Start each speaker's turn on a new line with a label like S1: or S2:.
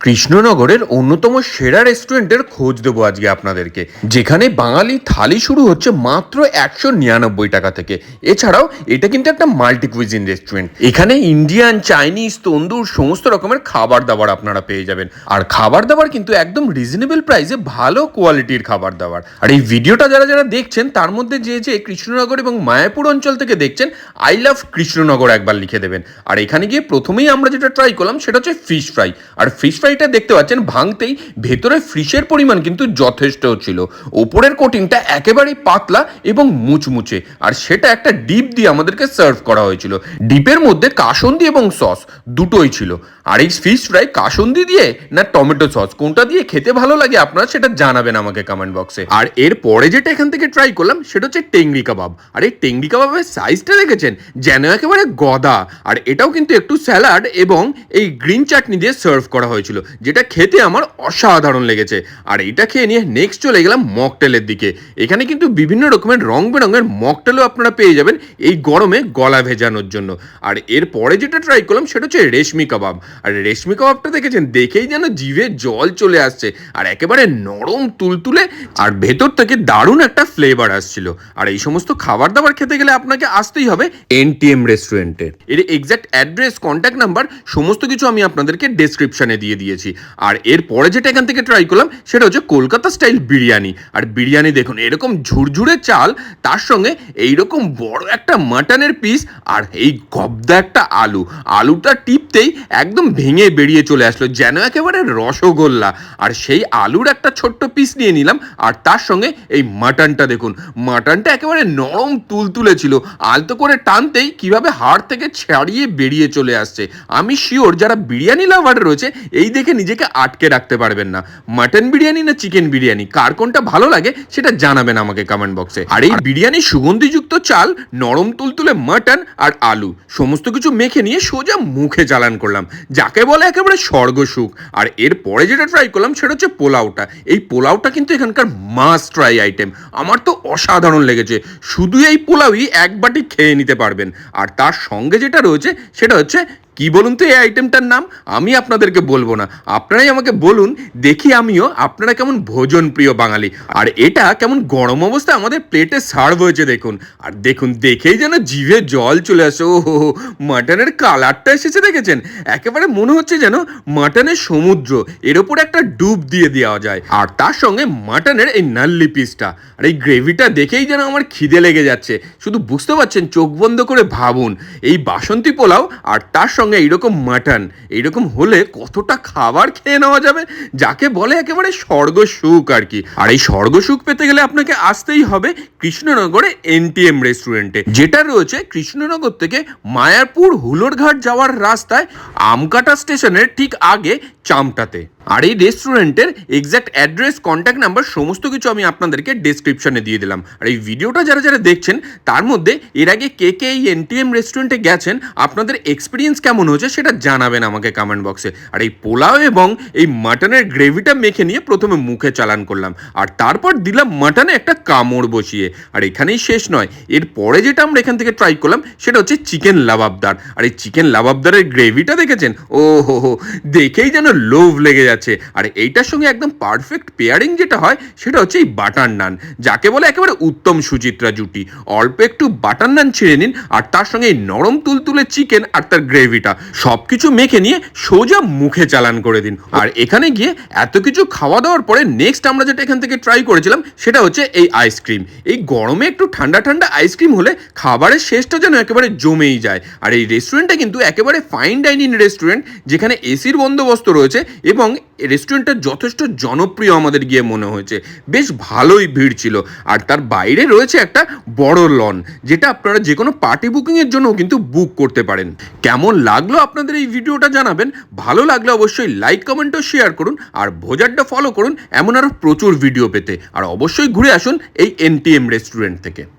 S1: কৃষ্ণনগরের অন্যতম সেরা রেস্টুরেন্টের খোঁজ দেবো আজকে আপনাদেরকে। যেখানে বাঙালি থালি শুরু হচ্ছে মাত্র একশো নিরানব্বই টাকা থেকে। এছাড়াও এটা কিন্তু একটা মাল্টি কুইজিন রেস্টুরেন্ট। এখানে ইন্ডিয়ান, চাইনিজ, তন্দুর সমস্ত রকমের খাবার দাবার আপনারা পেয়ে যাবেন। আর খাবার দাবার কিন্তু একদম রিজনেবল প্রাইসে ভালো কোয়ালিটির খাবার দাবার আর এই ভিডিওটা যারা যারা দেখছেন, তার মধ্যে যে যে কৃষ্ণনগর এবং মায়াপুর অঞ্চল থেকে দেখছেন আই লাভ কৃষ্ণনগর একবার লিখে দেবেন। আর এখানে গিয়ে প্রথমেই আমরা যেটা ট্রাই করলাম, সেটা হচ্ছে ফিশ ফ্রাই আর ফিশ ফ্রাইটা দেখতে পাচ্ছেন, ভাঙতেই ভেতরে ফিশের পরিমাণ কিন্তু যথেষ্ট ছিল। ওপরের কোটিংটা একেবারেই পাতলা এবং মুচমুচে। আর সেটা একটা ডিপ দিয়ে আমাদেরকে সার্ভ করা হয়েছিল। ডিপের মধ্যে কাসন্দি এবং সস দুটোই ছিল। আর এই ফিশ ফ্রাই কাসন্দি দিয়ে না টমেটো সস? কোনটা দিয়ে খেতে ভালো লাগে আপনারা সেটা জানাবেন আমাকে কমেন্ট বক্সে আর এর পরে যেটা এখান থেকে ট্রাই করলাম, সেটা হচ্ছে টেংরি কাবাব। আর এই টেংরি কাবাবের সাইজটা দেখেছেন? যেন একেবারে গদা। আর এটাও কিন্তু একটু স্যালাড এবং এই গ্রিন চাটনি দিয়ে সার্ভ করা হয়েছিল। যেটা খেতে আমার অসাধারণ লেগেছে। আর এটা খেয়ে নিয়ে নেক্সট চলে গেলাম মকটেলের দিকে। এখানে কিন্তু বিভিন্ন রকমের রং বেরঙের মকটেলও আপনারা পেয়ে যাবেন এই গরমে গলা ভেজানোর জন্য। আর এর পরে যেটা ট্রাই করলাম সেটা হচ্ছে রেশমি কাবাব। আর রেশমি কাবাবটা দেখেছেন? দেখেই যেন জিভে জল চলে আসছে আর একেবারে নরম তুলতুলে আর ভেতর থেকে দারুণ একটা ফ্লেভার আসছিল। আর এই সমস্ত খাবার দাবার খেতে গেলে আপনাকে আসতেই হবে এনটিএম রেস্টুরেন্টে এর। এক্স্যাক্ট অ্যাড্রেস কন্ট্যাক্ট নাম্বার সমস্ত কিছু আমি আপনাদেরকে ডেসক্রিপশনে দিয়ে দিয়েছি। আর এর পরে যেটা এখান থেকে ট্রাই করলাম, সেটা হচ্ছে কলকাতা স্টাইল বিরিয়ানি। আর বিরিয়ানি দেখুন, এরকম ঝুরঝুরে চাল, তার সঙ্গে এইরকম বড় একটা মাটনের পিস আর এই গবদা একটা আলু। আলুটা টিপতেই একদম ভেঙে বেরিয়ে চলে আসলো, যেন একেবারে রসগোল্লা। আর সেই আলুর একটা ছোট্ট পিস নিয়ে নিলাম, আর তার সঙ্গে এই মাটনটা দেখুন। মাটনটা একেবারে নরম তুলতুলে ছিল। আলতো করে টানতেই কীভাবে হাড় থেকে ছাড়িয়ে বেরিয়ে চলে আসছে। আমি শিওর যারা বিরিয়ানি লাভার রয়েছে, এই দেখে নিজেকে আটকে রাখতে পারবেন না। মাটন বিরিয়ানি না চিকেন বিরিয়ানি? কার কোনটা ভালো লাগে সেটা জানাবেন আমাকে কমেন্ট বক্সে আর এই বিরিয়ানি সুগন্ধিযুক্ত চাল নরম তুলতুলে মাটন আর আলু সমস্ত কিছু মেখে নিয়ে সোজা মুখে চালান করলাম। যাকে বলে একেবারে স্বর্গসুখ। আর এর পরে যেটা ট্রাই করলাম সেটা হচ্ছে পোলাওটা। এই পোলাওটা কিন্তু এখানকার মাস্ট ট্রাই আইটেম আমার তো অসাধারণ লেগেছে। শুধু এই পোলাওই এক বাটি খেয়ে নিতে পারবেন। আর তার সঙ্গে যেটা রয়েছে সেটা হচ্ছে কি বলুন তো এই আইটেমটার নাম? আমি আপনাদেরকে বলব না। আপনারাই আমাকে বলুন, দেখি আমিও আপনারা কেমন ভোজন প্রিয় বাঙালি। আর এটা কেমন গরম অবস্থায় আমাদের প্লেটে সার্ভ হয়েছে, দেখুন। আর দেখুন, দেখেই যেন জিভে জল চলে আসে। ও হো, মাটনের কালারটা এসেছে, দেখেছেন? একেবারে মনে হচ্ছে যেন মাটনের সমুদ্র। এর ওপর একটা ডুব দিয়ে দেওয়া যায়। আর তার সঙ্গে মাটনের এই নাল্লি পিসটা আর এই গ্রেভিটা দেখেই যেন আমার খিদে লেগে যাচ্ছে। শুধু বুঝতে পারছেন, চোখ বন্ধ করে ভাবুন। এই বাসন্তী পোলাও আর তার সঙ্গে এইরকম মাটন, এইরকম হলে কতটা খাবার খেয়ে নেওয়া যাবে? যাকে বলে একেবারে স্বর্গসুখ আর কি। আর এই স্বর্গসুখ পেতে গেলে আপনাকে আসতেই হবে কৃষ্ণনগরে এনটিএম রেস্টুরেন্টে, যেটা রয়েছে কৃষ্ণনগর থেকে মায়াপুর হুলোরঘাট যাওয়ার রাস্তায় আমকাটা স্টেশনের ঠিক আগে চামটাতে। আর এই রেস্টুরেন্টের এক্স্যাক্ট অ্যাড্রেস কন্ট্যাক্ট নাম্বার সমস্ত কিছু আমি আপনাদেরকে ডেসক্রিপশনে দিয়ে দিলাম। আর এই ভিডিওটা যারা যারা দেখছেন, তার মধ্যে এর আগে কে কে এই এনটিএম রেস্টুরেন্টে গেছেন, আপনাদের এক্সপিরিয়েন্স কেমন হয়েছে সেটা জানাবেন আমাকে কমেন্ট বক্সে আর এই পোলাও এবং এই মাটনের গ্রেভিটা মেখে নিয়ে প্রথমে মুখে চালান করলাম। আর তারপর দিলাম মাটনে একটা কামড় বসিয়ে। আর এখানেই শেষ নয়, এর পরে যেটা আমরা এখান থেকে ট্রাই করলাম, সেটা হচ্ছে চিকেন লাবাবদার আর এই চিকেন লাবাবদারের গ্রেভিটা দেখেছেন? ও হো হো দেখেই যেন লোভ লেগে যাচ্ছে। আর এইটার সঙ্গে একদম পারফেক্ট পেয়ারিং যেটা হয়, সেটা হচ্ছে এই বাটার নান যাকে বলে একেবারে উত্তম সুচিত্রা জুটি। অল্প একটু বাটার নান ছিঁড়ে নিন, আর তার সঙ্গে এই নরম তুলতুলে চিকেন আর তার গ্রেভিটা সব কিছু মেখে নিয়ে সোজা মুখে চালান করে দিন। আর এখানে গিয়ে এত কিছু খাওয়া দাওয়ার পরে নেক্সট আমরা যেটা এখান থেকে ট্রাই করেছিলাম, সেটা হচ্ছে এই আইসক্রিম এই গরমে একটু ঠান্ডা ঠান্ডা আইসক্রিম হলে খাবারের শেষটা যেন একেবারে জমেই যায়। আর এই রেস্টুরেন্টটা কিন্তু একেবারে ফাইন ডাইনিং রেস্টুরেন্ট যেখানে এসির বন্দোবস্ত রয়েছে এবং রেস্টুরেন্টটা যথেষ্ট জনপ্রিয় আমাদের গিয়ে মনে হয়েছে। বেশ ভালোই ভিড় ছিল। আর তার বাইরে রয়েছে একটা বড় লন, যেটা আপনারা যে কোনো পার্টি বুকিংয়ের জন্য কিন্তু বুক করতে পারেন। কেমন লাগল আপনাদের এই ভিডিওটা জানাবেন? ভালো লাগলে অবশ্যই লাইক কমেন্টও শেয়ার করুন। আর ভোজারটা ফলো করুন, এমন আরও প্রচুর ভিডিও পেতে। আর অবশ্যই ঘুরে আসুন এই এনটিএম রেস্টুরেন্ট থেকে।